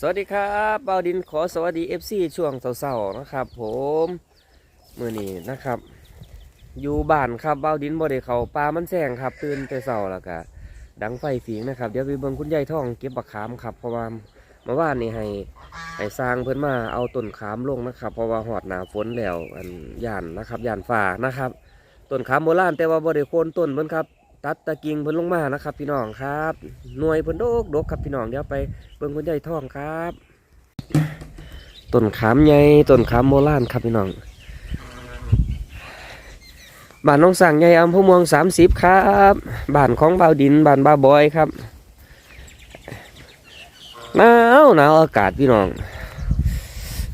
สวัสดีครับเบาดินขอสวัสดี FC ช่วงเสาร์ๆนะครับผมมือนี้นะครับ อยู่บ้านครับเบาดินบ่ได้เขาปลามันแซงครับ ตื่นแต่เสาร์แล้วก็ดังไฟฝีงนะครับ เดี๋ยวไปเบิ่งคุณยายท่องเก็บบักขามครับเพราะว่าเมื่อวานนี้ให้ให้สร้างเพิ่นมาเอาต้นขามลงนะครับ เพราะว่าหอดหนาฝนแล้วอันย่านนะครับย่านฝ่านะครับต้นขามโบราณแต่ว่าบ่ได้โค่นต้นเพิ่นครับ ตัดตะกิ่งเพิ่นลงมานะครับ พี่น้องครับหน่วยเพิ่นโดกดกครับพี่น้องเดี๋ยวไปเบิ่งคุณยายท่องครับต้นขามใหญ่ต้นขามโบราณครับพี่น้องบ้านน้องสั่งใหญ่อำเภอเมืองสามสิบครับบ้านของบ่าวดินบ้านบ่าวบอยครับหนาวหนาวอากาศพี่น้อง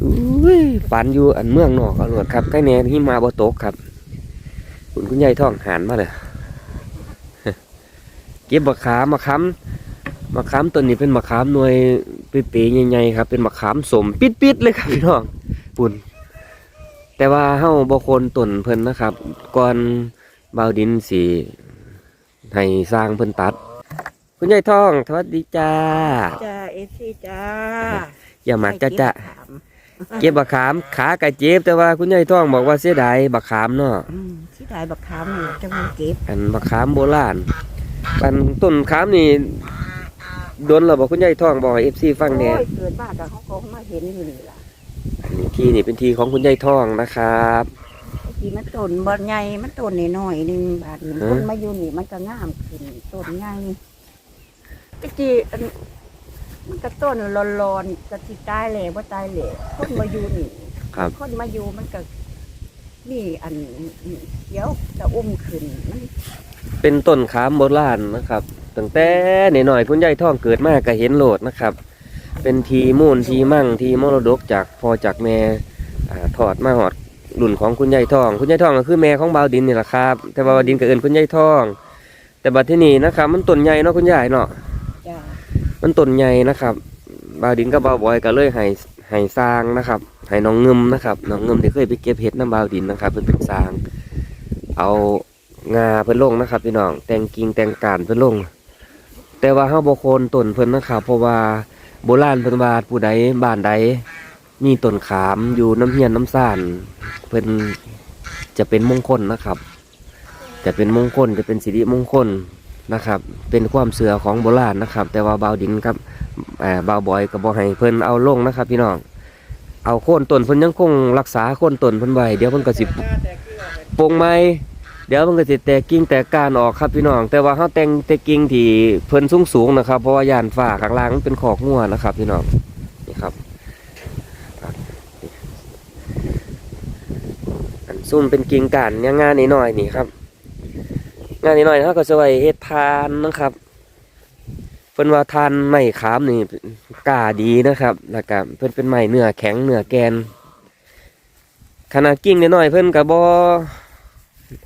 อุ้ยปานอยู่อันเมืองนอกอรวดครับใกล้แน่หิมาบ่ตกครับ คุณคุณยายท่องหันมาเลย เก็บมะขามมะขามมะขามต้นนี้เป็นมะขามหน่วยเป๋ๆใหญ่ๆครับ เป็นมะขามสมปิดๆเลยครับพี่น้องปุ่นแต่ว่าเฮาบ่โคนต้นเพิ่นนะครับ ก่อนบ่าวดินสิให้สร้างเพิ่นตัด คุณยายทองสวัสดีจ้าจ้าเอซีจ้าอย่ามาจ้าจ้าถามเก็บบักขามขากะเจ็บแต่ว่าคุณยายทองบอกว่าเสียดายบักขามเนาะอืมที่ได้บักขามนี่จะมาเก็บอันบักขามโบราณ อันต้นขามนี่โดนเราบอกคุณยายทองบอกเอฟซีฟังแหน่โอ้ยเกิดบ้านกับเขาคงมาเห็นอยู่นี่ล่ะอันนี้ที่นี่เป็นที่ของคุณยายทองนะครับไอ้ที่มันต้นบ่ใหญ่มันต้นน้อยๆหนึงบาดนี้ฮะคนมาอยู่นี่มันก็งามขึ้นต้นใหญ่ตะกี้อันมันก็ต้นรอนๆจะสิตายแหล่บ่ตายแหล่คนมาอยู่นี่ครับ คนมาอยู่มันก็ นี่อันเดี๋ยวจะอุ้มขึ้นมันเป็นต้นขามโบราณนะครับตั้งแต่หน่อยๆคุณยายทองเกิดมาก็เห็นโหลดนะครับ เป็นทีมูลทีมั่งทีมรดกจากพ่อจากแม่อ่าถอดมาหอดรุ่นของคุณยายทอง คุณยายทองก็คือแม่ของบาวดินนี่แหละครับ แต่ว่าบาวดินก็เอินคุณยายทอง แต่บัดที่นี่นะครับ มันต้นใหญ่เนาะคุณยายเนาะจ้ามันต้นใหญ่นะครับ บาวดินกับบาวบอยก็เลยให้ให้สร้างนะครับ ให้น้องเงิมนะครับน้องเงิมที่เคยไปเก็บเห็ดน้ำบาวดินนะครับเพิ่นเป็นสร้าง เอางาเพิ่นลงนะครับพี่น้องแต่งกิ่งแต่งการเพิ่นลง แต่ว่าเฮาบ่โคนต้นเพิ่นนะครับเพราะว่าโบราณเพิ่นว่าผู้ใดบ้านใดมีต้นขามอยู่น้ำเฮียนน้ำซ่านเพิ่นจะเป็นมงคลนะครับ จะเป็นมงคลจะเป็นสิริมงคลนะครับ เป็นความเสือของโบราณนะครับ แต่ว่าบาวดินครับเอ่อบาวบอยกับบอให้เพิ่นเอาลงนะครับ พี่น้อง เอาโค่นต้นเพิ่นยังคงรักษาโค่นต้นเพิ่นไว้เดี๋ยวเพิ่นก็สิปลงไม้เดี๋ยวเพิ่นก็สิแตกกิ่งแตกก้านออกครับพี่น้อง แต่ว่าเฮาแต่งแต่กิ่งที่เพิ่นสูงสูงๆนะครับ เพราะว่ายานฟ้าข้างล่างมันเป็นขอกงัวนะครับ พี่น้องนี่ครับอันซุ่มเป็นกิ่งก้านงานนิดหน่อยนี่ครับ งานนิดหน่อยเขาก็จะไว้เฮ็ดทานนะครับ พิ่นว่าทานไม้ขามนี่กล้าดีนะครับ แล้วก็เพิ่นเป็นไม้เนื้อแข็งเนื้อแกน ขนาดกิ่งนิดหน่อยเพิ่นก็บ่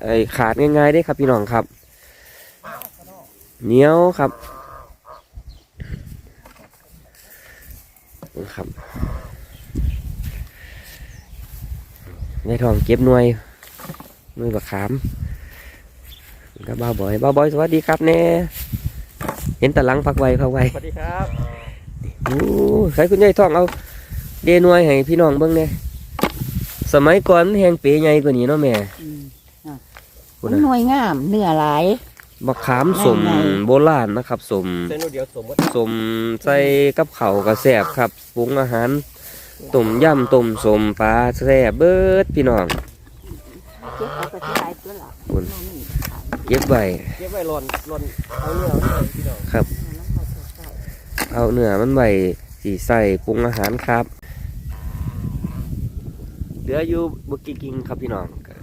ไอขาดง่ายๆได้ครับพี่น้องครับเหนียวครับครับในทองเก็บหน่วยหน่วยบักขามก็บ้าบอยบ้าบอยสวัสดีครับเน่ เห็นแตะลังพักไวพักไวสวัสดีครับโอ้ใครคุณยายท่องเอาเดนวยให้พี่น้องเบิ่งเนี่ยสมัยก่อนมันแหงเป๋ใหญ่กว่านี้เนาะแม่อืมคุณมันนะหน่วยงามเนื้อหลายบักขามสมไงโบราณนะครับสมเส้นนูเดียวสมมติสมใส่กับเขาวกระแสบครับปรุงอาหารต้มยำต้มสมปลาแซ่บเบิดพี่น้องเก็บเอาไปที่ไหนตัวละคุณโน่นนี่เก็บไว้เก็บไว้หล่นหล่นเอาเนื้อไว้เลยพี่น้องครับน้ำมันจะใส่เอาเนื้อมันไว้สีใส่ปรุงอาหารครับเหลืออยู่บุกิกิงครับพี่น้องก็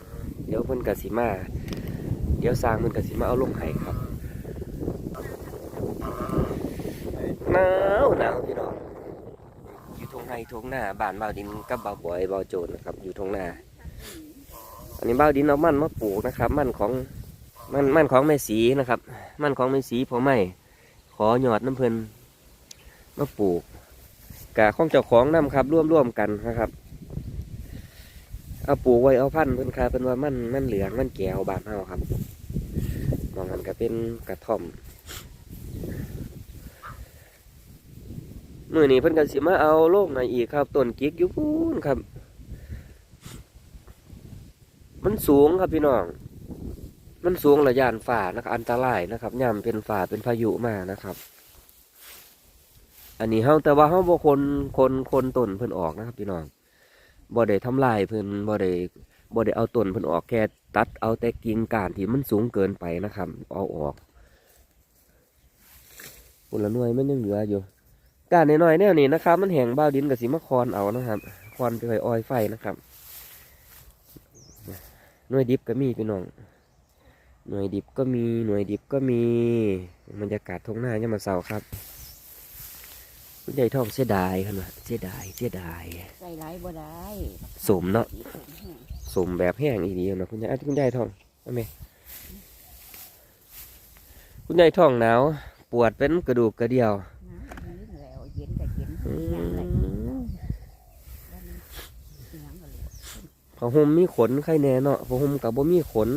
เดี๋ยวเพิ่นกสิมา เดี๋ยวสร้างเพิ่นกสิมาเอาลงไห้ครับหนาวหนาวพี่น้องอยู่ทงไห้ทงหน้าบ้านบ่าวดินกับบ่าวบอยบ่าวโจนนะครับ อยู่ทงหน้าอันนี้บ่าวดินเอามันมาปลูกนะครับ มันของ มันมันของแม่สีนะครับ มันของแม่สีพอไม่ขอหยอดน้ำเพลินมาปลูกกะข้องเจ้าของนํครับร่วมร่วมๆกันนะครับ เอาปลูกไว้เอาพันธุ์เพิ่นคาเป็นว่ามันมันเหลืองมันแก้วบานเฮาครับมองกันก็เป็นกระท่อมมื้อนี้เพิ่นก็สิมาเอาโลกมาอีกครับต้นกิกอยู่พูนครับ มันสูงครับพี่น้อง มันสูงระยานฝ่านะครับอันตรายนะครับย่ำเป็นฝ่าเป็นพายุมานะครับ อันนี้เฮาแต่ว่าเฮาบ่คนคนคนต้นเพิ่นออกนะครับพี่น้องบ่ได้ทำลายเพิ่นบ่ได้บ่ได้เอาต้นเพิ่นออกแค่ตัดเอาแต่กิ่งก้านที่มันสูงเกินไปนะครับ เอาออกผลละหน่วยมันยังเหลืออยู่ก้านน้อยๆแนวนี้นะครับ มันแห้งบ้าดินกับสิมาคอนเอานะครับคอนไปไว้ออยไฟนะครับหน่วยดิบก็มีพี่น้อง หน่วยดิบก็มีหน่วยดิบก็มีบรรยากาศท้องหน้าเนี่ยามมาเสาร์ครับคุณยายทองเสียดายครับว่าเสียดายเสียดายใส่หลายบ่ได้สมเนาะสีสมแห้งสมแบบแห้งอีดีเนาะคุณยายอะคุณยายทองเอาไหมคุณยายทองหนาวปวดเป็นกระดูกกระเดี่ยวน้ำนี้แล้วเย็นก็เย็นอืน้ำไหลมแล้วมันเสียงก็เลยผ้าห่มมีขนไข่แน่เนาะผ้าห่มกับบ่มีขน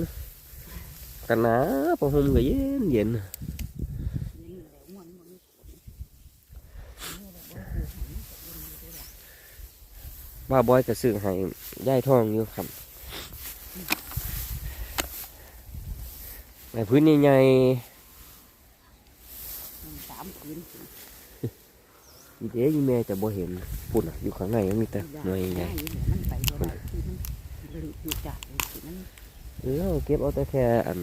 กันหนาผ้าห่มก็เย็นเย็นเย็นแล้วม่วนมันนี่แหละพอหงายเย็นบ้าบอยก็ซื้อให้ย่ายทองอยู่ครับในพื้นใหญ่มันสามคืนสิๆอีเด้ยีแม่จะบ่เห็นปุ่นอยู่ข้างในมันมีแต่หน่วยใหญ่ เออเก็บเอาแต่แค่อัน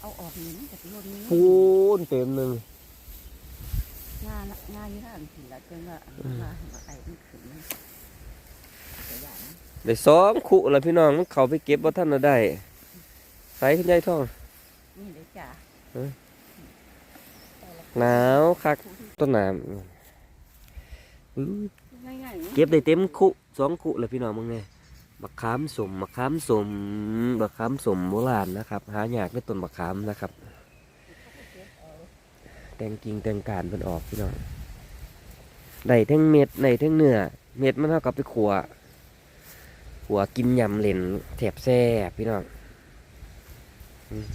เอาออาออกนี่มันก็สิโยนนี้พูนเต็มหนึ่งงานงานอยู่ทางสิละจังว่าว่าไอ้มันขึ้นได้ซ้อมขุแล้วพี่น้องมันเขาไปเก็บว่าท่านน่ะได้ใส่คุณยายทองนี่เลยจ้ะหนาวคักต้นหน้ำอื้อง่ายๆเก็บได้เต็มคุ สองคุแล้วพี่น้องมึงไงบักขามสมบักขามสมบักขามสมโบราณนะครับ หายากในต้นบักขามนะครับ แตงกิ่งแตงการเพิ่นออกพี่น้องได้ทั้งเม็ดได้ทั้งเนื้อเม็ดมันเท่ากับไปขัวขัวกินยำเหลนแถบแซ่บพี่น้องอืม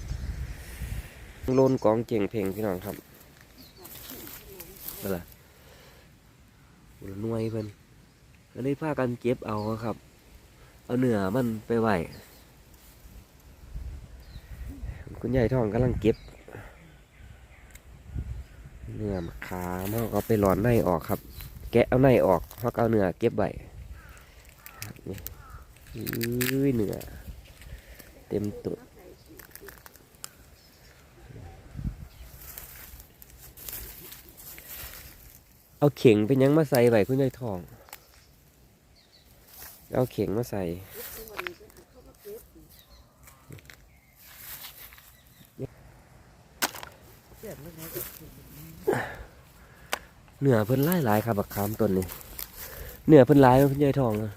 โลนกองเก่งเพลงพี่น้องครับนั่นแหละหน่วยเพิ่น ก็เลยพากันเก็บเอาครับ เอาเนื้อมันไปไหวคุณยายทองกำลังเก็บ เนื้อมะขามเขาเอาไปหลอนในออกครับ แกะเอาในออกเขาก็เอาเนื้อเก็บไว้นี่เนื้อเต็มตุดเอาเข่งเป็นยังมาใส่ไว้คุณยายทอง เอาเข่งมาใส่เหนือเพิ่นหลายหลายครับบักขามต้นนี้เหนือเพิ่นหลายเนาะคุณยายทองอะ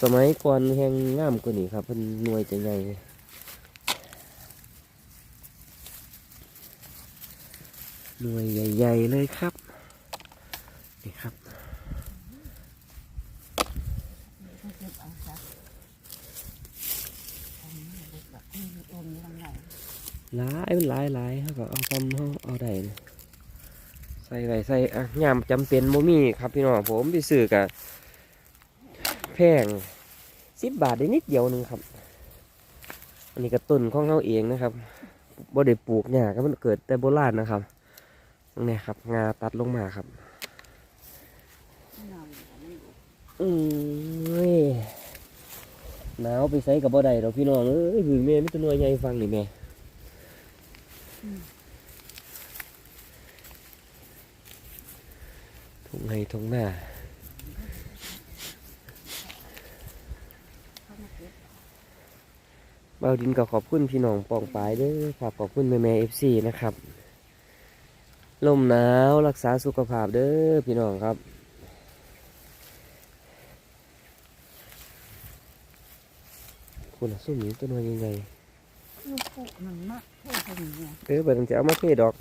สมัยก่อนแห้งงามกว่านี้ครับเพิ่นหน่วยจะใหญ่หน่วยใหญ่ ๆ เลยครับ นี่ครับ หลายมันหลายหลายเขาก็เอาคำเขาเอาได้นะใส่ไว้ใส่อะยามจำเป็นโมมี่ครับพี่น้องผมไปซื้อกับแพงสิบบาทได้นิดเดียวหนึงครับ อันนี้ก็ต้นของเขาเองนะครับบ่ได้ปลูกหญ้าก็มันเกิดแต่โบราณนะครับตรงนี้ครับ งาตัดลงมาครับ อืมเว้ หนาวไปใส่กับบ่ได้ดอกพี่น้องเอ้ยหือแม่ไม่ตัวน้อยใหญ่ฟังนี่แม่ทุ่งไห้ทุ่งหน้าเบาดินก็ขอบคุณพี่น้องปองปายเด้อครับขอบคุณแม่แม่เอฟซีนะครับ ลมหนาวรักษาสุขภาพเด้อพี่น้องครับ คุณอะซุ่มนี้ต้นวันยังไงลูกปุหนึ่งมะเท่าไหร่เออเปิดตั้งแต่เอามาเทดอก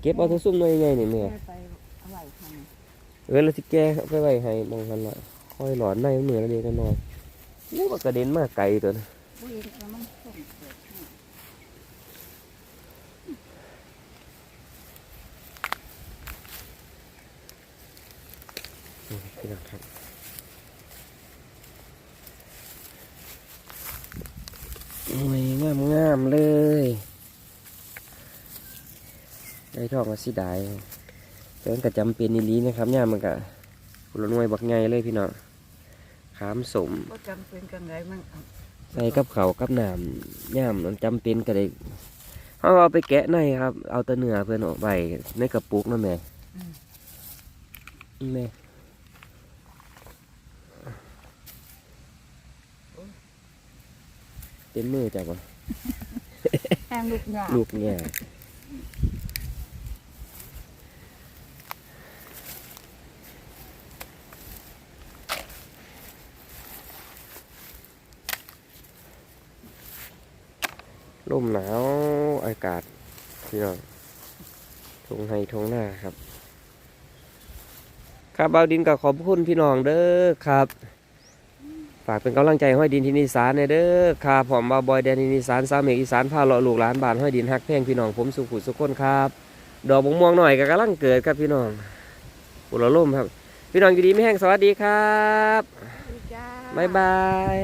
เก็บเอาทั้งสุ่มหน่อยยังไงนี่ยแม่ไปอะไราที่แก้ไปไวให้บางคันละค่อยหลอนในเหมือนละเด็กนอยนี่ว่ากระเด็นมากไกลตัวนะบุญแนังกนี่น้ครับ โอ้ยงามงามๆเลยได้ทองมาสิได้แต่มันก็จำเป็นอีหลีนะครับย่ามมันก็ผลหน่วยบักไงเลยพี่น้องขามสมก็จำเป็นกันไงมันเอาใส่กับเขาวกับน้ำย่ามมันจำเป็นก็ได้เขาเอาไปแกะในครับ เอาแตะเนื้อเพื่อนออกไปในกระปุกนั่นแหละนี่แม่ เต็มมือจ้ะบ่แห้งลูกหยาลูกเนี่ยลมหนาวอากาศพี่น้องทงไห้ทงหน้าครับ ครับเบาดินกับขอบคุณพี่น้องเด้อครับ ฝากเป็นกำลังใจให้อยดินที่นิสานในเด้อครับผมบาวบอยแดนที่นิสานสามเมกอีสานพาเลาะลูกหลานบ้านห้อยดินฮักแพงพี่น้องผมสุขุสุขคนครับ ดอกบงม่วงหน่อยก็กำลังเกิดครับพี่น้องอุลล่มครับ พี่น้องอยู่ดีไม่แห้งสวัสดีครับจ้าบ๊ายบาย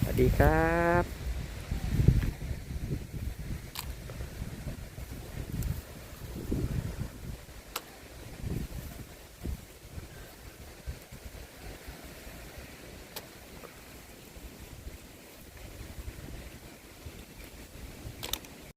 สวัสดีครับ